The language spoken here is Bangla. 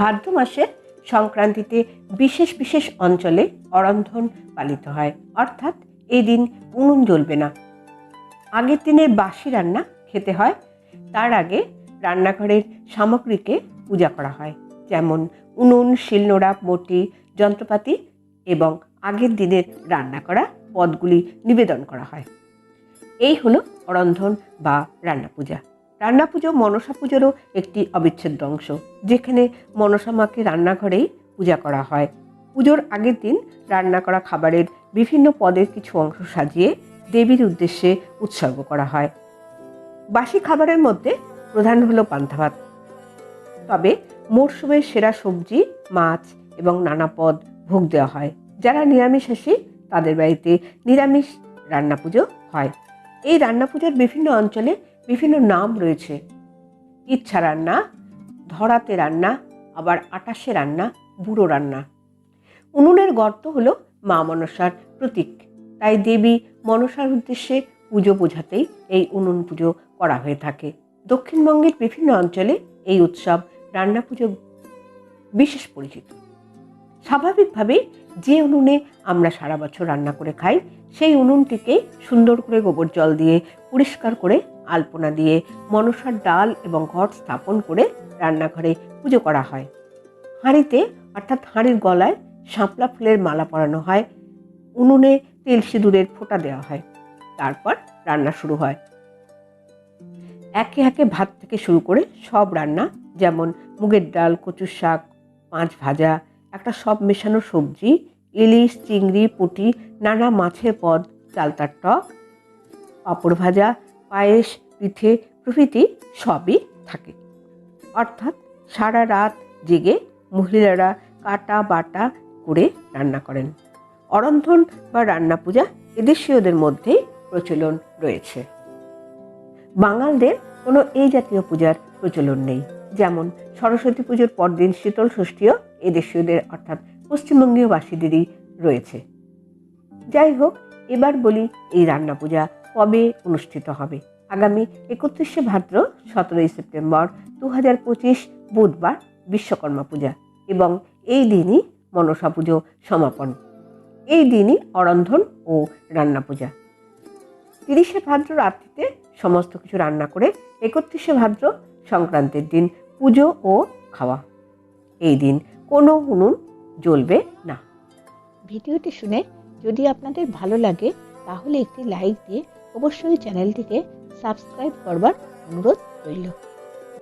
ভাদ্র মাসে সংক্রান্তিতে বিশেষ বিশেষ অঞ্চলে অরন্ধন পালিত হয়। অর্থাৎ এই দিন উনুন জ্বলবে না। আগের দিনের বাসি রান্না খেতে হয়। তার আগে রান্নাঘরের সামগ্রীকে পূজা করা হয়। যেমন উনুন, শিলনোড়া, বটি, যন্ত্রপাতি এবং আগের দিনের রান্না করা পদগুলি নিবেদন করা হয়। এই হলো অরন্ধন বা রান্না পূজা। রান্না পুজো মনসা পুজোরও একটি অবিচ্ছেদ্য অংশ, যেখানে মনসা মাকে রান্নাঘরেই পূজা করা হয়। পুজোর আগের দিন রান্না করা খাবারের বিভিন্ন পদের কিছু অংশ সাজিয়ে দেবীর উদ্দেশ্যে উৎসর্গ করা হয়। বাসি খাবারের মধ্যে প্রধান হলো পান্তা ভাত। তবে মরশুমের সেরা সবজি, মাছ এবং নানা পদ ভোগ দেওয়া হয়। যারা নিরামিষাসী তাদের বাড়িতে নিরামিষ রান্না পুজো হয়। এই রান্না পুজোর বিভিন্ন অঞ্চলে বিভিন্ন নাম রয়েছে। ইচ্ছা রান্না, ধরাতে রান্না, আবার আটাশে রান্না, বুড়ো রান্না। উনুনের গর্ত হলো মা মনসার প্রতীক। তাই দেবী মনসার উদ্দেশ্যে পুজো বোঝাতেই এই উনুন পুজো করা হয়ে থাকে। দক্ষিণবঙ্গের বিভিন্ন অঞ্চলে এই উৎসব রান্না পুজো বিশেষ পরিচিত। স্বাভাবিকভাবেই যে উনুনে আমরা সারা বছর রান্না করে খাই, সেই উনুনটিকে সুন্দর করে গোবর জল দিয়ে পরিষ্কার করে আলপনা দিয়ে মনসার ডাল এবং ঘট স্থাপন করে রান্নাঘরে পুজো করা হয়। হাঁড়িতে, অর্থাৎ হাঁড়ির গলায় শাপলা ফুলের মালা পরানো হয়। উনুনে তেল সিঁদুরের ফোঁটা দেওয়া হয়। তারপর রান্না শুরু হয়। একে একে ভাত থেকে শুরু করে সব রান্না, যেমন মুগের ডাল, কচুর শাক, পাঁচ ভাজা, একটা সব মেশানো সবজি, ইলিশ, চিংড়ি, পুঁটি, নানা মাছের পদ, চালতার টক, পাঁপড় ভাজা পায়েস, পিঠে, প্রভৃতি সবই থাকে। অর্থাৎ সারা রাত জেগে মহিলারা কাটা বাটা করে রান্না করেন। অরন্ধন বা রান্না পূজা এদেশীয়দের মধ্যেই প্রচলন রয়েছে। বাঙালদের কোনো এই জাতীয় পূজার প্রচলন নেই। যেমন সরস্বতী পুজোর পরদিন শীতল ষষ্ঠীও এদেশীয়দের অর্থাৎ পশ্চিমবঙ্গীয় বাসীদেরই রয়েছে। যাই হোক, এবার বলি এই রান্না পূজা কবে অনুষ্ঠিত হবে? আগামী একত্রিশে ভাদ্র, সতেরোই সেপ্টেম্বর দু হাজার পঁচিশ বুধবার বিশ্বকর্মা পূজা এবং এই দিনই মনসা পুজো সমাপন। এই দিনই অরন্ধন ও রান্না পূজা। তিরিশে ভাদ্র রাত্রিতে সমস্ত কিছু রান্না করে একত্রিশে ভাদ্র সংক্রান্তির দিন পুজো ও খাওয়া। এই দিন কোনো উনুন জ্বলবে না। ভিডিওটি শুনে যদি আপনাদের ভালো লাগে, তাহলে একটি লাইক দিয়ে অবশ্যই চ্যানেলটিকে সাবস্ক্রাইব করবার অনুরোধ রইল।